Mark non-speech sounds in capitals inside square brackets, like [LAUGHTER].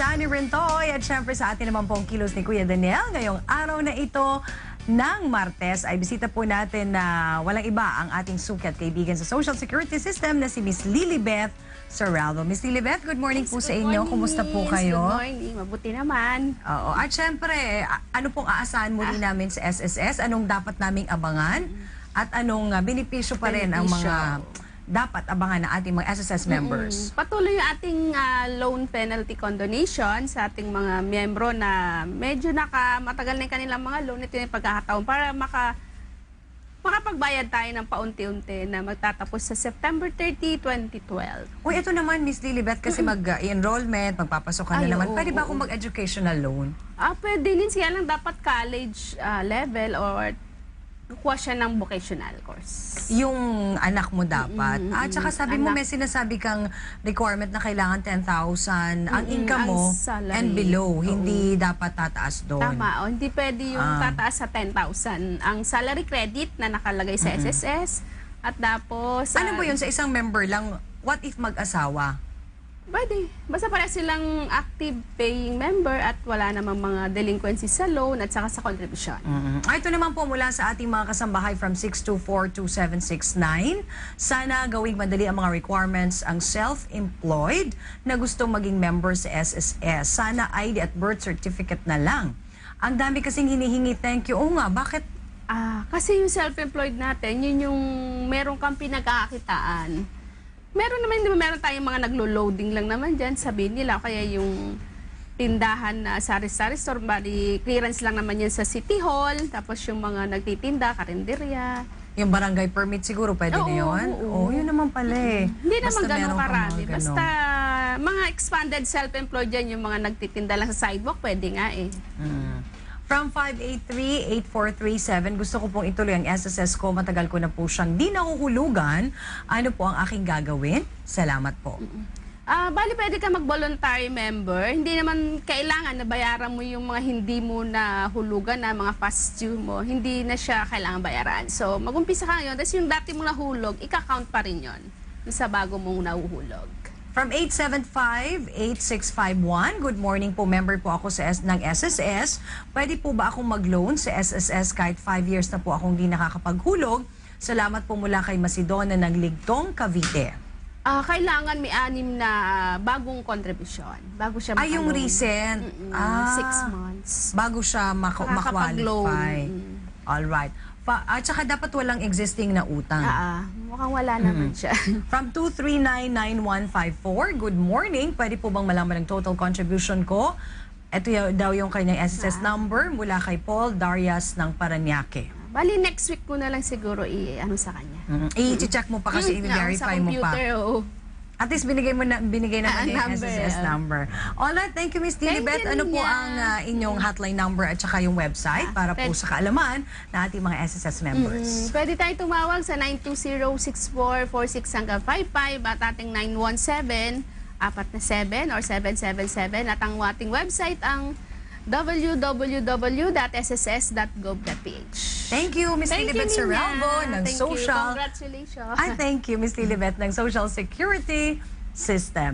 Annie Rintoy at syempre sa atin naman pong kilos ni Kuya Daniel ngayong araw na ito ng Martes ay bisita po natin na walang iba ang ating sukat kaibigan sa Social Security System na si Miss Lilibeth Serralvo. Miss Lilibeth, good morning po sa Good inyo. morning, Kumusta po kayo? Good morning. Mabuti naman. Oo. At syempre, ano pong aasahan muli Ah. namin sa SSS? Anong dapat naming abangan? At anong uh, benepisyo pa rin ang mga dapat abangan ng ating mga SSS members? Mm, Patuloy yung ating ah, loan penalty condonation sa ating mga miyembro na medyo naka matagal na yung kanilang mga loan. Ito yung pagkakataon para maka makapagbayad tayo ng paunti-unti na magtatapos sa September 30, 2012. Uy, ito naman, Miss Lilibeth, kasi mag-enrollment, magpapasok ka na Ay, naman. oo, Pwede ba oo. akong mag-educational loan? Ah, pwede din siya lang dapat college ah, level or kukuha siya ng vocational course. Yung anak mo dapat. Mm, mm, At saka sabi mo, anak. may sinasabi kang requirement na kailangan 10,000. Ang Mm, income ang mo salary. and below. Oo. Hindi dapat tataas doon. Tama, o, hindi pwede yung Ah. tataas sa 10,000. Ang salary credit na nakalagay sa SSS at tapos... Ano ah, po yun sa isang member lang? What if mag-asawa? Pwede. Basta para silang active paying member at wala namang mga delinquency sa loan at saka sa contribution. Mm. Ah, Ito naman po mula sa ating mga kasambahay from 6242769. Sana gawing madali ang mga requirements ang self-employed na gustong maging member sa SSS. Sana ID at birth certificate na lang. Ang dami kasing hinihingi thank you. Oo nga, bakit? Ah, kasi yung self-employed natin, yun yung meron kang pinagkakakitaan. Meron naman, di ba, meron tayong mga naglo-loading lang naman dyan, sabihin nila, kaya yung tindahan na sari-sari store, bali clearance lang naman yan sa City Hall, tapos yung mga nagtitinda, karinderya. Yung barangay permit siguro, pwede na Oo, yun? oo. Oo, yun naman pala eh. Hindi naman Basta ganun meron kang karami. mga ganon. Basta mga expanded self-employed yan, yung mga nagtitinda lang sa sidewalk, pwede nga eh. Mm. From 583-8437, gusto ko pong ituloy ang SSS ko. Matagal ko na po siyang di nahuhulugan. Ano po ang aking gagawin? Salamat po. Ah, bali pwede ka mag-voluntary member. Hindi naman kailangan na bayaran mo yung mga hindi mo na hulugan na mga past due mo. Hindi na siya kailangan bayaran. So, mag-umpisa ka ngayon. Tapos yung dati mong nahulog, ika-count pa rin yon sa bago mong nahuhulog. From 875-8651, good morning po. Member po ako sa S ng SSS. Pwede po ba akong mag-loan sa SSS kahit 5 years na po akong di nakakapaghulog? Salamat po mula kay Masidona ng Ligtong, Cavite. Ah, kailangan may anim na bagong kontribusyon. Bago siya Ay, yung maka-loan. recent. Mm-mm, Ah. Six months. Bago siya Makakapag-loan. ma-qualify. Mm. Alright. Pa at saka dapat walang existing na utang. Ah, ah, mukhang wala naman siya. [LAUGHS] From 2399154, good morning. Pwede po bang malaman ang total contribution ko? Ito y- daw yung kanyang SSS number mula kay Paul Darias ng Paranaque. Bali, next week ko na lang siguro i-ano sa kanya. Mm. I-check mo pa kasi Mm, i-verify sa mo pa. computer, oo. At least binigay mo na binigay naman Ah, yung number, SSS ah. number. Alright, thank you Miss you, Ano po ang ah, inyong hotline number at saka yung website Ah, para po sa kaalaman na ating mga SSS members? Mm, pwede tayo tumawag sa 920-6446 hanggang 55 at ating 917 apat na 7 or 777 at ang ating website ang www.sss.gov.ph. Thank you, Miss Thank you, Nina. Serralvo ng Thank you. Social Congratulations. Ah, thank you, Miss Lilibet ng Social Security System.